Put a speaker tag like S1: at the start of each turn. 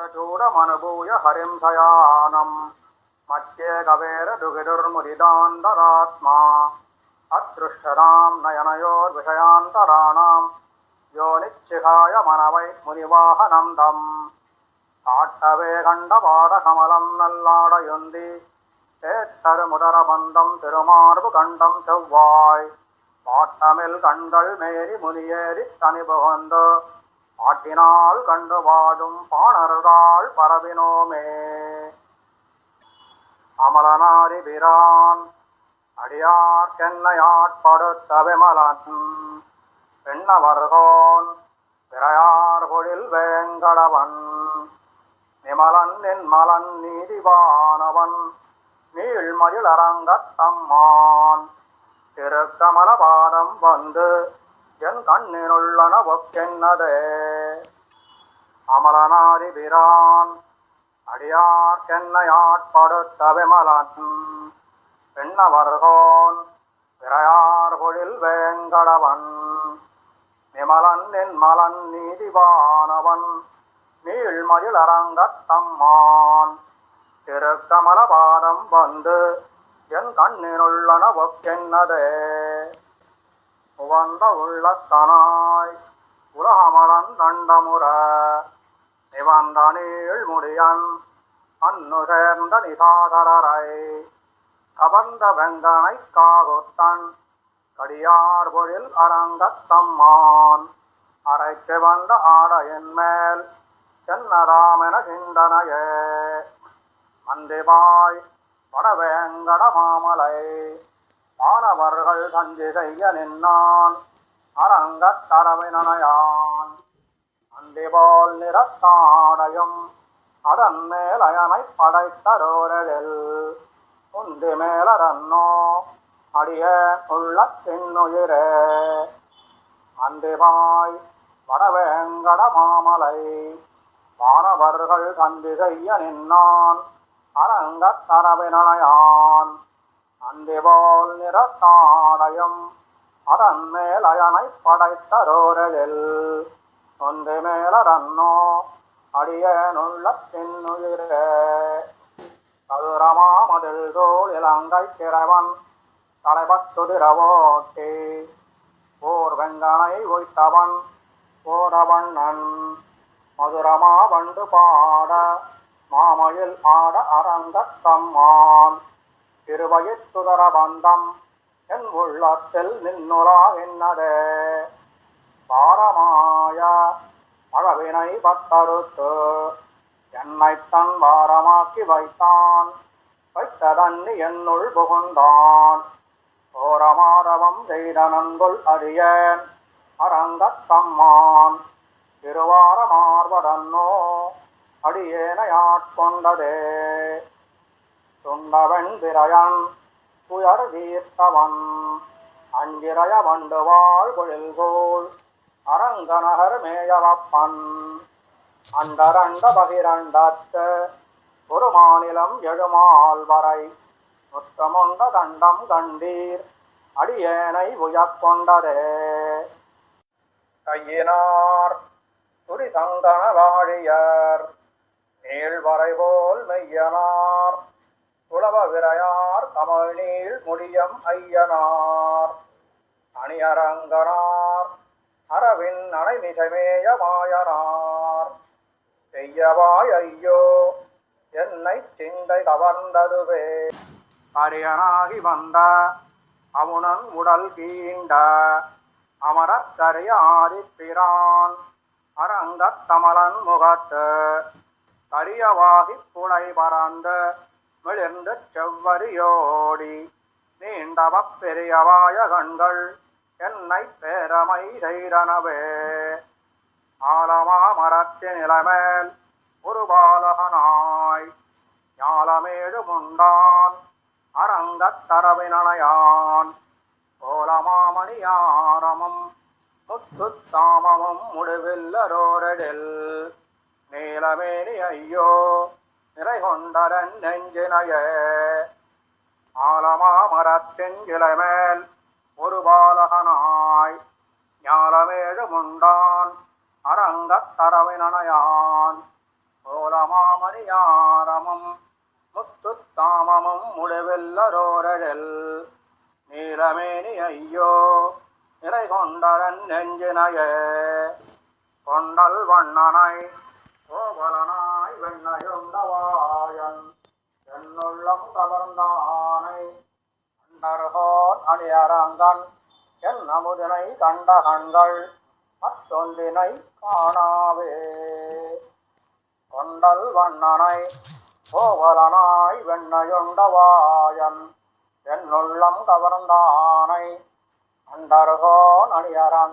S1: ஞானசூடமனுபூய ஹரிம் சயானம் மச்சேகவேர துகிடுர்முதிதாந்தராத்மா அத்ருஷ்டராம் நயனயோர் விஷயாந்தராணாம். யோனிச்சிகாய மனவை முனிவாகனம் தம் காட்டவே கண்ட பாதகமலம் நல்லாடையுந்தி தேத்தரு முதரபந்தம் திருமார்பு கண்டம் செவ்வாய். பாட்டமில் கண்கள் மேரி முனியேறி தனி புகுந்து பாட்டினால் கண்டு வாழும் பாணர்கள் பரவினோமே. அமலனாரி பிரான் அடியார் சென்னையாட்படுத்த விமலன் பெண்ணவர்கோன் பிறையார் பொழில் வேங்கடவன் நிமலன் நின்மலன் நீதிவானவன் நீழ்மதில் அரங்கத்தம்மான் திருக்கமலபாதம் வந்து என் கண்ணினுள்ளன ஒக்கென்னதே. அமலனாரி பிரான் அடியார் சென்னையாட்படுத்த விமலன் பெண்ணவர்கோன் பிறையார் பொழில் வேங்கடவன் நிமலன் நின்மலன் நீதிவானவன் நீழ்மதில் அரங்கத்தம்மான் திருக்கமலபாதம் வந்து என் கண்ணினுள்ளன ஒக்கென்னதே உள்ளத்தனாய் உலகமலன் தண்டமுற. நிவந்த நீள் முடியன் அன்னு சேர்ந்த நிதாதரரை. கவர்ந்த வெங்கனை காகுத்தன் கடியார் பொழில் அரங்கத்தம்மான் அரைக்கு வந்த ஆடையின் மேல் சென்னராமென சிந்தனையே மந்திபாய் வடவேங்கட மாமலை. மாணவர்கள் தஞ்சி செய்ய நின்னான் அரங்கத் தரவினனையான். அந்திபோல் நிறத்தாடையும் அதன் மேல் அயனை படைத்தரோரில் உந்தி மேலரன்னோ அடிய உள்ள தின்னுயிரே. அந்திபாய் வடவேங்கட மாமலை மாணவர்கள் தந்தி செய்ய நின்னான் அரங்கத் தரவினனையான். அந்திபோல் நிறத்தாடயம். அதன் மேல் அயனை படைத்தரோரில் ஒன்று மேலரன்னோ அடியனுள்ள தின்னுயிரே சதுரமாமதில் தோல் இலங்கை கிழவன் தலைபத்துதிரவோட்டி ஓர் வெங்கனை ஒய்த்தவன் ஓரவண்ணன். மதுரமா வண்டு பாட மாமயில் ஆட அரங்கத்தம்மான். திருவயிற்றுதர பந்தம் என் உள்ளத்தில் நின்னுலா என்னது பாரமாய அழவினை பத்தறுத்து என்னை தன் பாரமாக்கி வைத்தான். வைத்த என்னுள் புகுந்தான். ஓரமாதவம் செய்த நன்புள் அறியேன் அரங்கத்தம்மான் திருவாரமார்வதன்னோ அடியேனையாட்கொண்டதே. துண்டவன் பிறையன் துயர் தீர்த்தவன் அஞ்சிரய வண்டுவாள் கொழில்கோள் அரங்கநகர் மேயவப்பன். அண்டரண்ட பகிரண்டத்த ஒரு மாநிலம் எழுமால் வரை முத்தமுண்ட தண்டம் கண்டீர் அடியேனை உயக்கொண்டதே கையினார் துரிசங்கன வாழியர் நீள்வரை போல் மெய்யனார் துளவ விரையார் கமல் முடியம் ஐயனார். அணியரங்கனார் அரவின் அணைமிசமேய மாயனார். செய்யவாய் ஐயோ என்னை சிந்தை கவர்ந்ததுவே. அரியனாகி வந்த அவுணன் உடல் கீண்ட அமரக்கரிய ஆதிப்பிரான் அரங்கத் கமலன் முகத்து கரியவாகி புலை பறந்து விழுந்த செவ்வரியோடி நீண்டவ பெரியவாய கண்கள் என்னை பேரமை செய்தனவே. ஆலமா மரத்தின் நிலமேல் ஒரு பாலகனாய் ஞாலமேடு முண்டான் அரங்கத் தரவினையான் கோலமாமணியாரமும் முத்துத்தாமமும் முடிவில்லரோரடில் நீலமேனி ஐயோ நிறை கொண்டரன் நெஞ்சினைய. ஆலமாமரத்தின் இளமேல் ஒரு பாலகனாய் ஞாலமேழு முண்டான் அரங்கத் தரவினனையான். கோல முத்துத்தாமமும் முடிவில்லரோரழல் நீலமேனி ஐயோ நிறை கொண்டரன் நெஞ்சினைய. கொண்டல் வண்ணனை கோபலன வெண்ணையுண்டவாயன் என்னுள்ளம் கவர்ந்தானை அண்டர்கோன் அணியரங்கன் என் அமுதினை கண்ட கண்கள் மற்றொன்றினை காணாவே. கொண்டல் வண்ணனை கோவலனாய் வெண்ணையுண்டவாயன் என்னுள்ளம் கவர்ந்தானை அண்டர்கோன் அணியரங்கன்